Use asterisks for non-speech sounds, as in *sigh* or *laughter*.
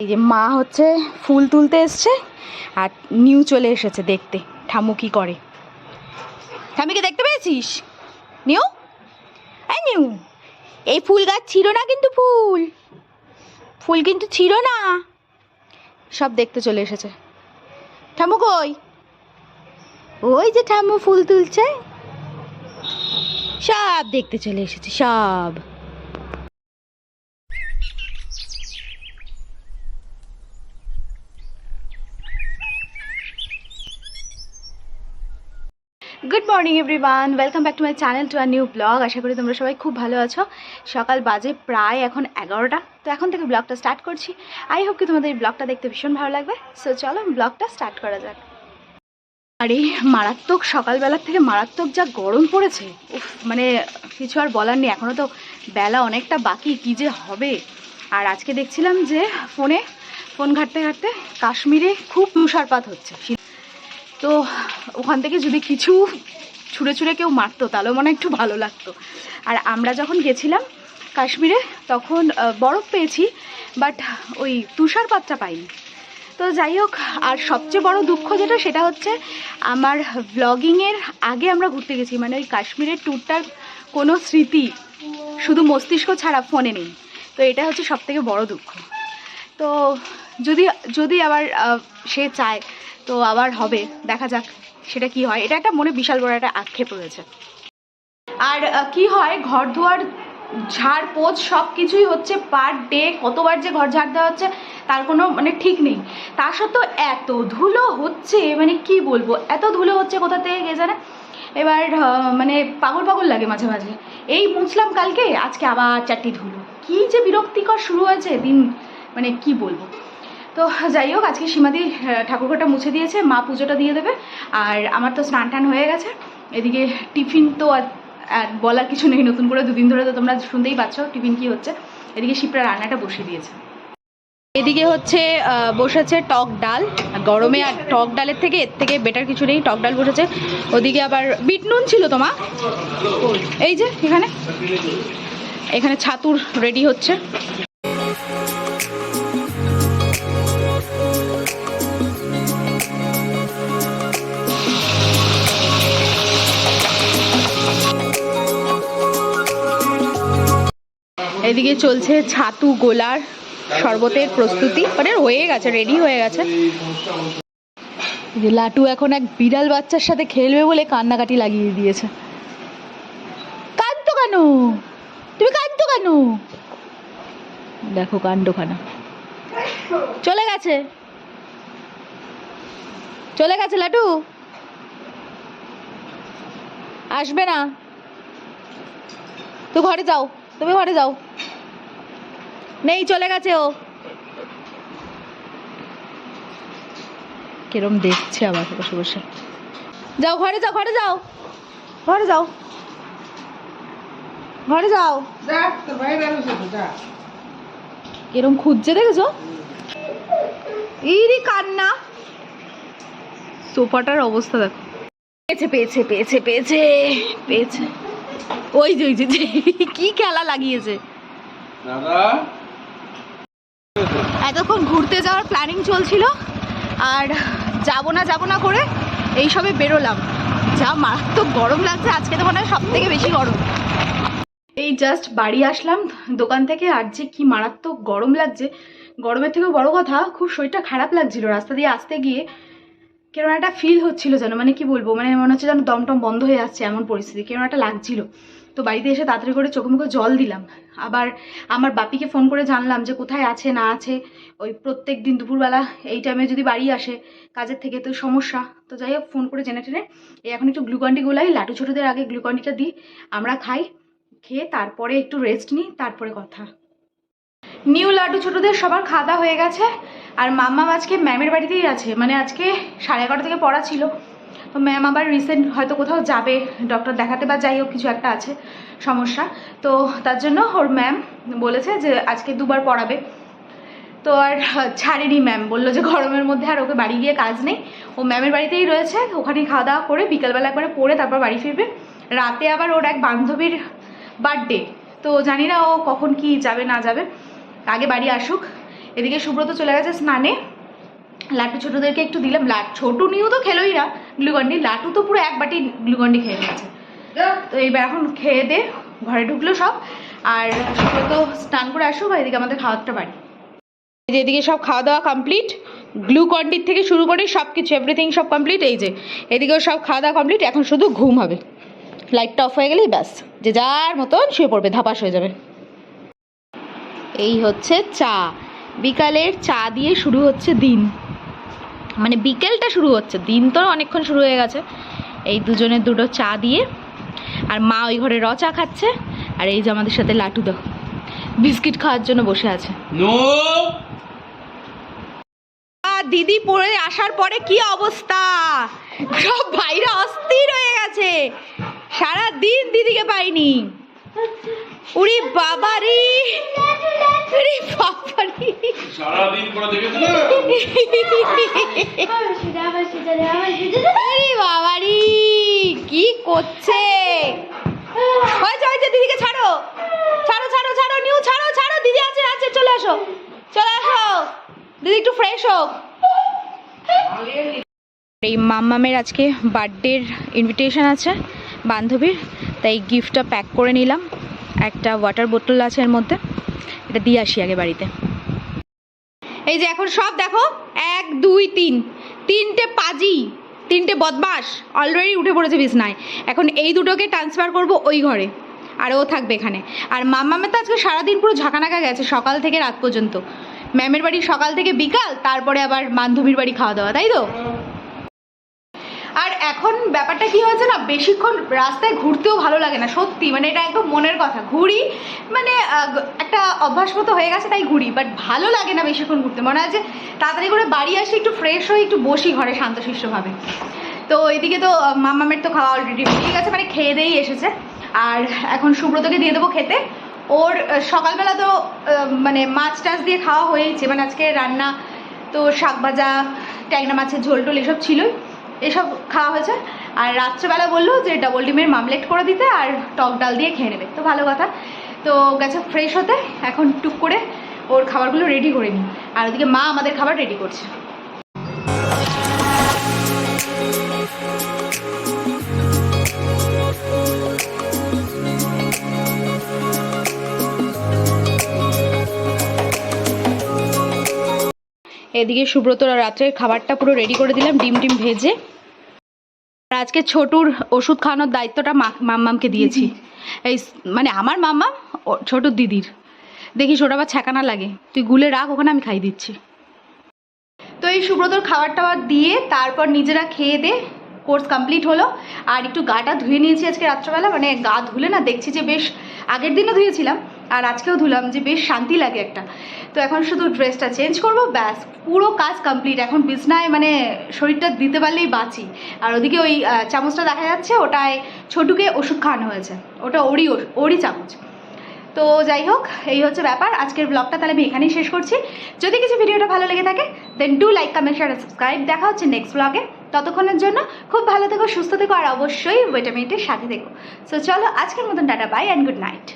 এই যে মা হচ্ছে ফুল তুলতে এসছে আর নিউ চলে এসেছে দেখতে ঠামু কি করে? ঠাম্মিকে দেখতে পেয়েছিস? নিউ? এই নিউ, এই ফুল গাছ ছিল না কিন্তু ফুল। ফুল কিন্তু ছিল না। সব দেখতে চলে এসেছে। ঠামু কই? ওই যে ঠামু ফুল তুলছে। সব দেখতে চলে এসেছে, সব। Good morning everyone welcome back to my channel to our new blog আশা করি তোমরা সবাই খুব ভালো আছো। সকাল বাজে প্রায় এখন এগারোটা। তো এখন থেকে ব্লগটা স্টার্ট করছি। আই হোপ কি তোমাদের এই ব্লগটা দেখতে ভীষণ ভালো লাগবে। সো চলো ব্লগটা স্টার্ট করা যাক। আরে, মারাত্মক সকালবেলার থেকে মারাত্মক যা গরম পড়েছে। উফ মানে কিছু আর বলার নেই। এখনও তো বেলা অনেকটা বাকি। কী যে হবে? আর আজকে দেখছিলাম যে ফোনে, ফোন ঘাঁটতে ঘাঁটতে কাশ্মীরে খুব তুষারপাত হচ্ছে। তো ওখান থেকে যদি কিছু ছুঁড়ে ছুঁড়ে কেউ মারতো তাহলেও মনে একটু ভালো লাগতো। আর আমরা যখন গেছিলাম কাশ্মীরে, তখন বরফ পেয়েছি বাট ওই তুষারপাতটা পাইনি। তো যাই হোক, আর সবচেয়ে বড় দুঃখ যেটা, সেটা হচ্ছে আমার ব্লগিংয়ের আগে আমরা ঘুরতে গেছি মানে ওই কাশ্মীরের ট্যুরটার কোনো স্মৃতি শুধু মস্তিষ্ক ছাড়া ফোনে নেই। তো এটা হচ্ছে সবথেকে বড় দুঃখ। তো যদি যদি আবার সে চায় তো আবার হবে, দেখা যাক সেটা কি হয়। এটা একটা মনে বিশাল বড় একটা আক্ষেপ রয়েছে। আর কি হয় ঘর দুয়ার ঝাড়, পোছ সব কিছুই হচ্ছে পার ডে কতবার যে ঘর ঝাড় দেওয়া হচ্ছে, তার কোনো মানে ঠিক নেই। তা সত্ত্বেও এত ধুলো হচ্ছে মানে কি বলব, এত ধুলো হচ্ছে কোথা থেকে কে জানে? এবার মানে পাগল পাগল লাগে মাঝে মাঝে। এই মুছলাম কালকে, আজকে আবার চারটি ধুলো। কি যে বিরক্তিকর শুরু হয়েছে দিন মানে কি বলব। তো যাই হোক, আজকে সীমাদি ঠাকুরঘরটা মুছে দিয়েছে, মা পুজোটা দিয়ে দেবে। আর আমার তো স্নান টান হয়ে গেছে। এদিকে টিফিন তো আর আর বলার কিছু নেই, নতুন করে দুদিন ধরে তো তোমরা শুনতেই পাচ্ছ টিফিন কি হচ্ছে। এদিকে শিপ্রা রান্নাটা বসিয়ে দিয়েছে। এদিকে হচ্ছে বসেছে টক ডাল। গরমে আর টক ডালের থেকে এর থেকে বেটার কিছু নেই, টক ডাল বসেছে। ওদিকে আবার বিট নুন ছিল তোমা এই যে, এখানে। এখানে ছাতুর রেডি হচ্ছে। এদিকে চলছে ছাতু গোলার শরবতের প্রস্তুতি। মানে হয়ে গেছে রেডি হয়ে গেছে। যে লাটু এখন এক বিড়াল বাচ্চার সাথে খেলবে বলে কান্নাকাটি লাগিয়ে দিয়েছে। কাঁদতো কেন? তুমি কাঁদতো কেন? দেখো কাণ্ডখানা। চলে গেছে। চলে গেছে লাটু। আসবে না। তো ঘরে যাও। তুমি ঘরে যাও। নেই চলে গেছে ও। কিরম দেখছে আবার বসে বসে যাও ঘরে যাও ঘরে যাও। ঘরে যাও। ঘরে যাও। কিরম খুঁজছে দেখেছ? ইরি কান্না। সোফাটার অবস্থা দেখো। পেয়েছে পেয়েছে পেয়েছে পেয়েছে পেয়েছে। ওই যে ওই যে *laughs* কি খেলা লাগিয়েছে? দাদা? এতক্ষণ ঘুরতে যাওয়ার প্ল্যানিং চলছিল আর যাব না যাব না করে এই সবে বেরোলাম। যা মারাত্মক গরম লাগছে আজকে তো মনে হয় সব থেকে বেশি গরম। এই জাস্ট বাড়ি আসলাম দোকান থেকে আর যে কি মারাত্মক গরম লাগছে। গরমের থেকেও বড় কথা খুব শরীরটা খারাপ লাগছিল। রাস্তা দিয়ে আসতে গিয়ে কেমন একটা ফিল হচ্ছিল যেন মানে কি বলব মানে মনে হচ্ছে যেন দমটম বন্ধ হয়ে যাচ্ছে এমন পরিস্থিতি কেমন একটা লাগছিল। তো বাড়িতে এসে তাড়াতাড়ি করে চোখে মুখে জল দিলাম। আবার আমার বাপিকে ফোন করে জানলাম যে, কোথায় আছে, না আছে? ওই প্রত্যেক দিন দুপুরবেলা এই টাইমে যদি বাড়ি আসে, কাজের থেকে তো সমস্যা। তো যাই হোক ফোন করে জেনে টেনে, এই এখন একটু গ্লুকন্ডি গোলাই, লাটু ছোটোদের আগে গ্লুকন্ডিটা দিই, আমরা খাই, খেয়ে তারপরে একটু রেস্ট নিই, তারপরে কথা। নিউ লাড্ডু ছোটোদের সবার খাওয়া হয়ে গেছে আর মাম্মা আজকে ম্যামের বাড়িতেই আছে মানে আজকে সাড়ে এগারোটা থেকে পড়া ছিল। তো ম্যাম আবার রিসেন্ট হয়তো কোথাও যাবে ডক্টর দেখাতে বা যাই হোক, কিছু একটা আছে, সমস্যা। তো তার জন্য ওর ম্যাম বলেছে যে আজকে দুবার পড়াবে। তো আর ছাড়েনি ম্যাম, বলল যে গরমের মধ্যে আর ওকে বাড়ি গিয়ে কাজ নেই। ও ম্যামের বাড়িতেই রয়েছে ওখানেই খাওয়া দাওয়া করে বিকালবেলা একবারে পড়ে তারপর বাড়ি ফিরবে। রাতে আবার ওর এক বান্ধবীর বার্থডে তো জানি না ও কখন কি যাবে, না যাবে। আগে বাড়ি আসুক এদিকে সুব্রত চলে গেছে স্নানে। লাটু ছোটোদেরকে একটু দিলাম। লাট ছোটু নিয়েও তো খেলোই না গ্লুকন্ডি লাটু তো পুরো এক বাটি গ্লুকন্ডি খেয়ে নিয়েছে। তো এইবার এখন খেয়ে দে, ঘরে ঢুকলো সব। আর সুব্রত স্নান করে আসুক আর এদিকে আমাদের খাওয়ারটা বাড়ি। এদিকে সব খাওয়া দাওয়া কমপ্লিট গ্লুকন্ডির থেকে শুরু করে সব কিছু এভরিথিং সব কমপ্লিট এই যে এদিকেও সব খাওয়া দাওয়া কমপ্লিট এখন শুধু ঘুম হবে। লাইটটা অফ হয়ে গেলেই ব্যাস। যে যার মতন শুয়ে পড়বে, ধাপাস হয়ে যাবে। এই হচ্ছে চা। বিকালের চা দিয়ে শুরু হচ্ছে দিন। মানে বিকেলটা শুরু হচ্ছে দিন তো অনেকক্ষণ শুরু হয়ে গেছে। এই দুজনের দুটো চা দিয়ে আর মা ওই ঘরে র চা খাচ্ছে আর এই যে আমাদের সাথে লাটু দাও বিস্কিট খাওয়ার জন্য বসে আছে। দিদি পড়ে আসার পরে কি অবস্থা? সব ভাইরা অস্থির হয়ে গেছে। সারা দিন দিদিকে পাইনি। উরি বাবারি। উরি বাবারি। সারাদিন করে দেখেছ না? আরে বাবারি কি করছে? হয়েছে হয়েছে দিদিকে ছাড়ো। ছাড়ো ছাড়ো ছাড়ো নিউ ছাড়ো ছাড়ো দিদি আছে আছে চলে আসো চলে আসো দিদি একটু ফ্রেশ হোক। এই মাম্মামের আজকে বার্থডের ইনভিটেশন আছে বান্ধবীর তাই গিফটটা প্যাক করে নিলাম। একটা ওয়াটার বোতল আছে এর মধ্যে। এটা দিয়ে আসি আগে বাড়িতে। এই যে এখন সব দেখো, এক, দুই, তিন। তিনটে পাজি, তিনটে বদমাস অলরেডি উঠে পড়েছে বিছনায়। এখন এই দুটোকে ট্রান্সফার করব ওই ঘরে, আর ও থাকবে এখানে। আর মাম্মামের তো আজকে সারাদিন পুরো ঝাঁকানাকা গেছে, সকাল থেকে রাত পর্যন্ত। ম্যামের বাড়ি সকাল থেকে বিকাল, তারপরে আবার বান্ধবীর বাড়ি খাওয়া দাওয়া, তাই তো? এখন ব্যাপারটা কি হয়েছে না, বেশিক্ষণ রাস্তায় ঘুরতেও ভালো লাগে না, সত্যি। মানে এটা একদম মনের কথা। ঘুরি মানে একটা অভ্যাস মতো হয়ে গেছে, তাই ঘুরি। বাট ভালো লাগে না বেশিক্ষণ ঘুরতে। মনে হয় যে তাড়াতাড়ি করে বাড়ি আসি, একটু ফ্রেশ হয়ে একটু বসি ঘরে শান্তশিষ্টভাবে। তো এদিকে তো মামামের তো খাওয়া অলরেডি হয়ে গেছে মানে খেয়ে দিয়েই এসেছে। আর এখন সুব্রতকে দিয়ে দেবো খেতে। ওর সকালবেলা তো মানে মাছ টাছ দিয়ে খাওয়া হয়েছে মানে আজকে রান্না তো শাক ভাজা, ট্যাংরা মাছের ঝোল টোল এসব ছিলই। এসব খাওয়া হয়েছে। আর রাত্রেবেলা বলল যে ডবল ডিমের মামলেট করে দিতে আর টক ডাল দিয়ে খেয়ে নেবে। তো ভালো কথা। তো গেছে ফ্রেশ হতে, এখন টুক করে ওর খাবারগুলো রেডি করে নিই। আর ওদিকে মা আমাদের খাবার রেডি করছে। এদিকে সুব্রতরা রাত্রের খাবারটা পুরো রেডি করে দিলাম, ডিম টিম ভেজে। আর আজকে ছোটুর ওষুধ খাওয়ানোর দায়িত্বটা মাম্মামকে দিয়েছি। এই মানে আমার মাম্মাম ছোটুর দিদির। দেখিস ওটা আবার ছ্যাঁকানা লাগে। তুই গুলে রাখ, ওখানে আমি খাই দিচ্ছি। তো এই সুব্রতর খাবার টাবার দিয়ে তারপর নিজেরা খেয়ে দে কোর্স কমপ্লিট হলো। আর একটু গাটা ধুয়ে নিয়েছি আজকে রাত্রেবেলা। মানে গা ধুলে না দেখছি যে বেশ আগের দিনও ধুয়েছিলাম, আর আজকেও ধুলাম, যে বেশ শান্তি লাগে একটা। তো এখন শুধু ড্রেসটা চেঞ্জ করব, ব্যাস, পুরো কাজ কমপ্লিট এখন বিছনায় মানে শরীরটা দিতে পারলেই বাঁচি। আর ওদিকে ওই চামচটা দেখা যাচ্ছে, ওটায় ছোটুকে ওষুধ খাওয়ানো হয়েছে। ওটা ওরই ওরই চামচ। তো যাই হোক, এই হচ্ছে ব্যাপার। আজকের ব্লগটা তাহলে আমি এখানেই শেষ করছি। যদি কিছু ভিডিওটা ভালো লেগে থাকে then do like comment share subscribe দেখা হচ্ছে নেক্সট ব্লগে ততক্ষণের জন্য খুব ভালো থেকো, সুস্থ থেকো, আর অবশ্যই ভিটামিনটির সাথে থেকো। সো চলো আজকের মতন tata bye and good night